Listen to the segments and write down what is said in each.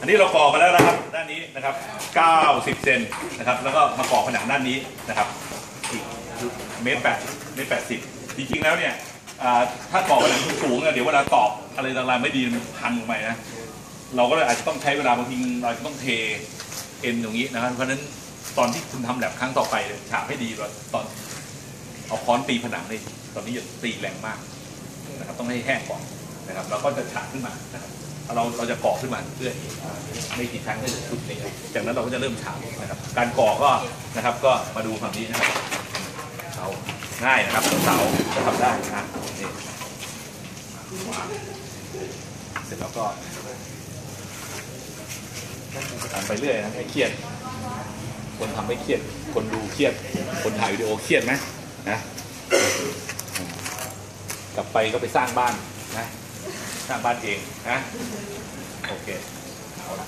อันนี้เราก่อมาแล้วนะครับ ด้านนี้นะครับ 90 เซนนะครับ แล้วก็มาก่อผนังด้านนี้นะครับอีกเมตรแปดเมตรแปดสิบจริงๆแล้วเนี่ยถ้าก่อผนังสูงๆเนี่ยเดี๋ยวเวลาตอกอะไรต่างๆไม่ดีมันพังลงไปนะเราก็เลยอาจจะต้องใช้เวลาบางทีเราจะต้องเทเอ็นตรงนี้นะครับเพราะฉะนั้นตอนที่คุณทำแลบครั้งต่อไปฉาบให้ดีกว่าตอนเอาค้อนตีผนังเลยตอนนี้อย่าตีแรงมากนะครับต้องให้แห้งก่อนนะครับเราก็จะฉาบขึ้นมานะครับ เราเราจะก่อขึ้นมาเรื่อยๆไม่กี่ครั้งก็จะสุดนี้จากนั้นเราก็จะเริ่มฉาบนะครับ การก่อก็นะครับก็มาดูฝั่งนี้นะครับเสาง่ายนะครับเสาก็ทำได้นะนี่เสร็จแล้วก็ทำไปเรื่อยนะให้เครียด คนทำไม่เครียด คนดูเครียด คนถ่ายวิดีโอเครียดไหมนะกลับไปก็ไปสร้างบ้านนะ สร้างบ้านเองนะโอเคเอาละ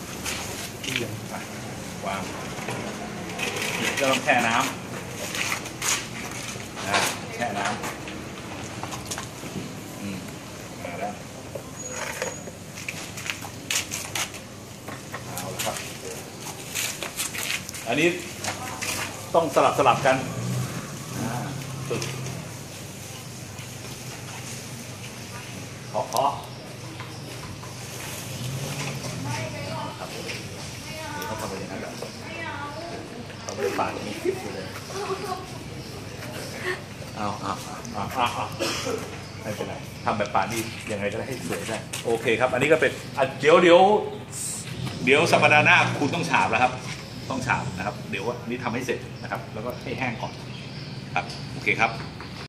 มาวางก็ต้องแช่น้ำอ่าแช่น้ำอืมมาแล้วเอาละครับ อันนี้ต้องสลับสลับกันอ่าฝึกเคาะเคาะครับนี่เขาทำไปอย่างนั้นแหละเขาไม่ได้ ปาดมีคลิปอยู่เลยเอาเอาเอาเอาเอาไม่เป็นไรทำแบบป่านี้ยังไงก็ได้ให้สวยได้ โอเคครับ อันนี้ก็เป็นอะเดี๋ยวเดี๋ยวเดี๋ยวสัปดาห์หน้าคุณต้องฉาบแล้วครับ ต้องฉาบนะครับ เดี๋ยวอันนี้ทำให้เสร็จนะครับ แล้วก็ให้แห้งก่อนครับ โอเคครับ